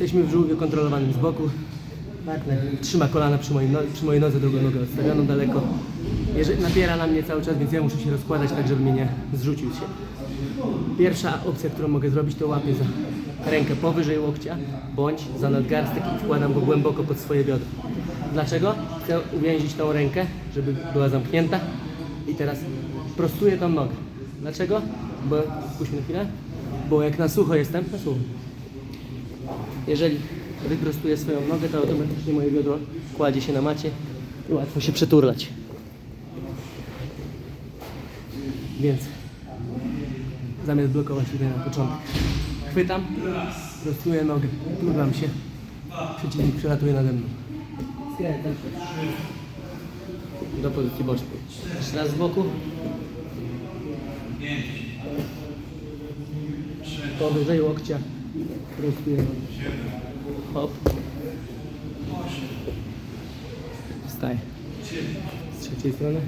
Jesteśmy w żółwiu kontrolowanym z boku. Partner trzyma kolana przy, no, przy mojej nodze, drugą nogę odstawioną daleko. Jeżeli napiera na mnie cały czas, więc ja muszę się rozkładać tak, żeby mnie nie zrzucił się. Pierwsza opcja, którą mogę zrobić, to łapię za rękę powyżej łokcia, bądź za nadgarstek i wkładam go głęboko pod swoje biodra. Dlaczego? Chcę uwięzić tą rękę, żeby była zamknięta i teraz prostuję tą nogę. Dlaczego? Bo, na chwilę, bo jak na sucho jestem, na sucho, jeżeli wyprostuję swoją nogę, to automatycznie moje biodro kładzie się na macie i łatwo się przeturlać. Więc zamiast blokować tutaj na początek. Chwytam, prostuję nogę, turlam się, przeciwnik przelatuje nade mną. Do pozycji bocznej. Jeszcze raz z boku. Powyżej łokcia. Prostuję nogę. Hop. Wstaję. Z trzeciej strony.